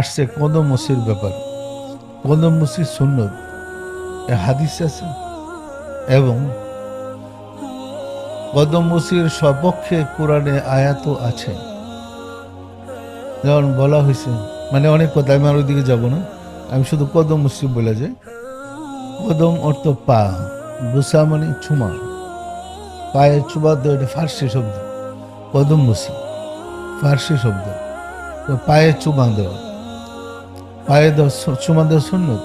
আসছে কদম মসির ব্যাপার। কদম মসির সুন্নত হাদিস আছে। এবং কদম মসির সপক্ষে কোরআনে আয়াতও আছে। যেমন বলা হয়েছে মানে অনেক কথা, আমি আর ওইদিকে যাব না। আমি শুধু কদম মসজিদ বলে যাই। কদম অর্থ পা বুসা মানে চুমা। পায়ে চুমা দেওয়া এটা ফার্সি শব্দ। কদম মসি ফার্সি শব্দ। তো পায়ে চুমা দেওয়া। পায়ে দেওয়া চুমা দেওয়া সুন্নত।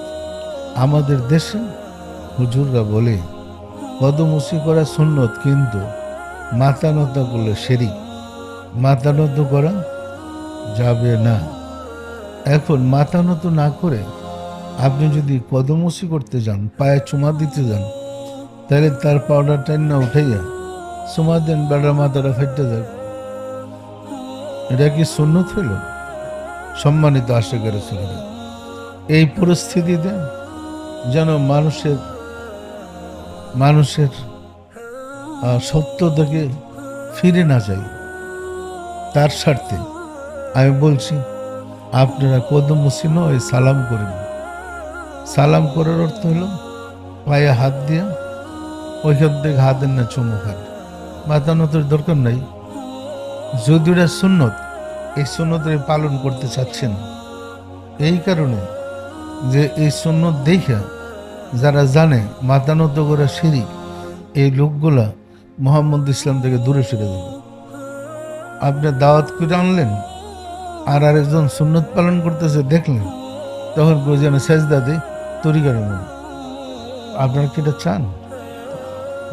আমাদের দেশে হুজুররা বলে কদমুসি করা সুন্নত কিন্তু মাথা নত করলে সেরি মাথা নত করা যাবে না। এখন মাথা নত না করে আপনি যদি কদমুসি করতে যান, পায়ে চুমা দিতে যান, তাহলে তার পাউডার টাইন না উঠাইয়া চুমা দেন বেড়ার মাথাটা ফেটে যাবে এটা কি সুন্নত হইল? সম্মানিত আশেকের ছিল এই পরিস্থিতিতে যেন মানুষের মানুষের সত্য থেকে ফিরে না যায় তার স্বার্থে আমি বলছি, আপনারা কদম মুসিন ওই সালাম করেন। সালাম করার অর্থ হলো, পায়ে হাত দিয়ে ওইখান থেকে হাতের না চুমু খান। মাথা নতের দরকার নাই। যদি ওরা সুন্নত এই সুন্নতের পালন করতে চাচ্ছেন। এই কারণে যে এই সুন্নত দেখা যারা জানে মাথা নত করা সিঁড়ি এই লোকগুলা মোহাম্মদ ইসলাম থেকে দূরে সরে যাবে। আপনি দাওয়াত করে আনলেন, আর আরেকজন সুন্নত পালন করতেছে দেখলেন, তখন যেন সেজদা দেয় তরিকার মনে। আপনারা কি এটা চান?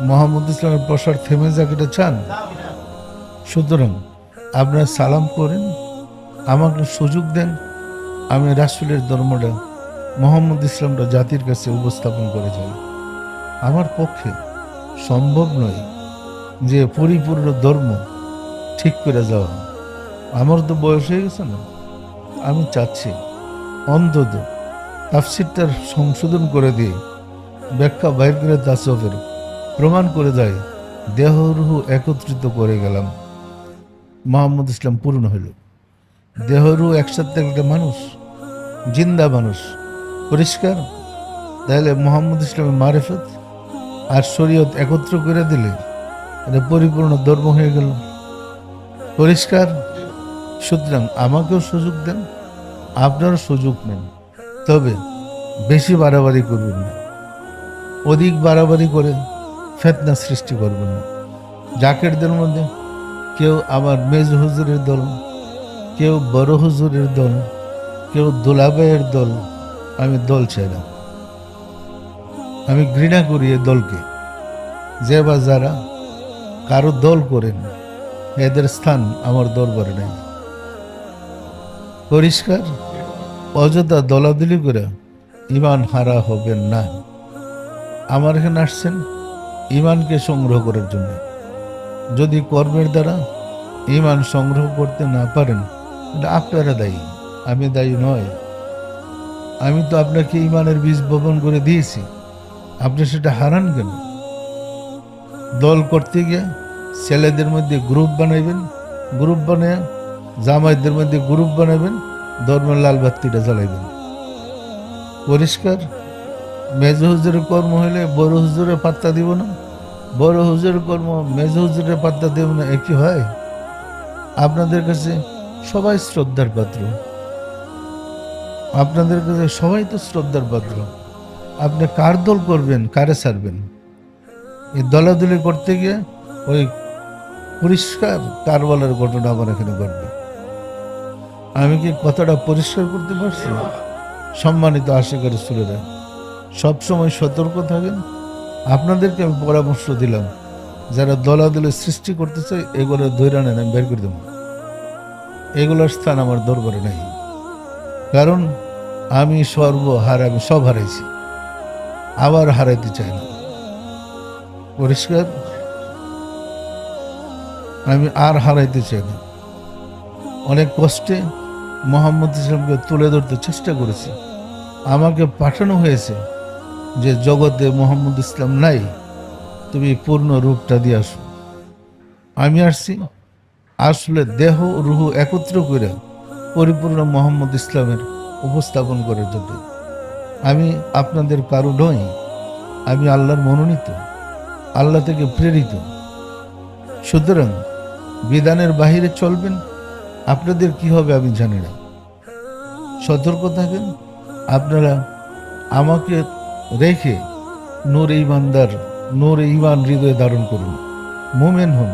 মোহাম্মদ ইসলামের প্রসার থেমে যাক, এটা চান? সুতরাং আপনারা সালাম করেন, আমাকে সুযোগ দেন, আমি রাসুলের ধর্মটা, মোহাম্মদ ইসলামটা জাতির কাছে উপস্থাপন করে যাই আমার পক্ষে সম্ভব নয় যে পরিপূর্ণ ধর্ম ঠিক করে যাওয়া। আমার তো বয়স হয়ে গেছে না। আমি চাচ্ছি অন্তত তাফসিরটার সংশোধন করে দিয়ে ব্যাখ্যা বাইর করে তাসফের প্রমাণ করে যায়, দেহ রুহু একত্রিত করে গেলাম। মোহাম্মদ ইসলাম পূর্ণ হইল। দেহরু একসাথে একটা মানুষ, জিন্দা মানুষ, পরিষ্কার? তাহলে মোহাম্মদ ইসলামের মারেফত আর শরীয়ত একত্র করে দিলে এটা পরিপূর্ণ ধর্ম হয়ে গেল। পরিষ্কার? সুতরাং আমাকেও সুযোগ দেন, আপনারও সুযোগ নেন। তবে বেশি বাড়াবাড়ি করবেন না। অধিক বাড়াবাড়ি করে ফেতনা সৃষ্টি করবেন না। জাকেরদের মধ্যে কেউ আমার মেজ হুজুরের দল, কেউ বড় হুজুরের দল, কেউ দোলাবাইয়ের দল, আমি দল চাই না। আমি ঘৃণা করি এই দলকে। যে বা যারা কারও দল করেন, এদের স্থান আমার দরবারে নেই। পরিষ্কার, অযথা দলাদলি করে ইমান হারা হবেন না। আমার এখানে আসছেন ইমানকে সংগ্রহ করার জন্য। যদি কর্মের দ্বারা ইমান সংগ্রহ করতে না পারেন, এটা আপনারা দায়ী, আমি দায়ী নয়। আমি তো আপনাকে ইমানের বীজ বপন করে দিয়েছি, আপনি সেটা হারান কেন? দল করতে গিয়ে ছেলেদের মধ্যে গ্রুপ বানাইবেন, গ্রুপ বানায় জামাইদের মধ্যে গ্রুপ বানাবেন ধর্মের লাল বাত্তিটা জ্বালাইবেন। পরিষ্কার? মেজ হুজুরের কর্ম হলে বড় হুজুরে পাত্তা দিব না? বড় হুজুরের কর্ম, মেজ হুজুরের পাত্তা দেব না একই হয়? আপনাদের কাছে সবাই শ্রদ্ধার পাত্র। আপনাদের কাছে সবাই তো শ্রদ্ধার পাত্র। আপনি কার দল করবেন, কারে ছাড়বেন? এই দলাদলি করতে গিয়ে ওই পরিষ্কার কারবালের ঘটনা আমার এখানে ঘটবে। আমি কি কথাটা পরিষ্কার করতে পারছি? সম্মানিত আশেখার সুরেরা সবসময় সতর্ক থাকেন আপনাদেরকে আমি পরামর্শ দিলাম, যারা দলাদলি সৃষ্টি করতে এগুলো ধৈর্য নেন, আমি বের করে দেবো। এগুলোর স্থান আমার দরবারে নাই। কারণ আমি সর্বহার আমি সব হারাইছি। আবার হারাইতে চাই না। পরিষ্কার? আমি আর হারাইতে চাই না। অনেক কষ্টে মোহাম্মদ ইসলামকে তুলে ধরতে চেষ্টা করেছি। আমাকে পাঠানো হয়েছে। যে জগতে মোহাম্মদ ইসলাম নাই, তুমি পূর্ণ রূপটা দিয়ে আসো। আমি আসছি, আসলে দেহ রুহ একত্র করে পরিপূর্ণ মোহাম্মদ ইসলামের উপস্থাপন করার জন্য আমি আপনাদের কারও নই, আমি আল্লাহর মনোনীত, আল্লাহ থেকে প্রেরিত। সুতরাং বিধানের বাহিরে চলবেন, আপনাদের কি হবে আমি জানি না। সতর্ক থাকেন, আপনারা আমাকে রেখে নূর ইমানদার নূর ইমান হৃদয়ে ধারণ করুন। মোমেন হন।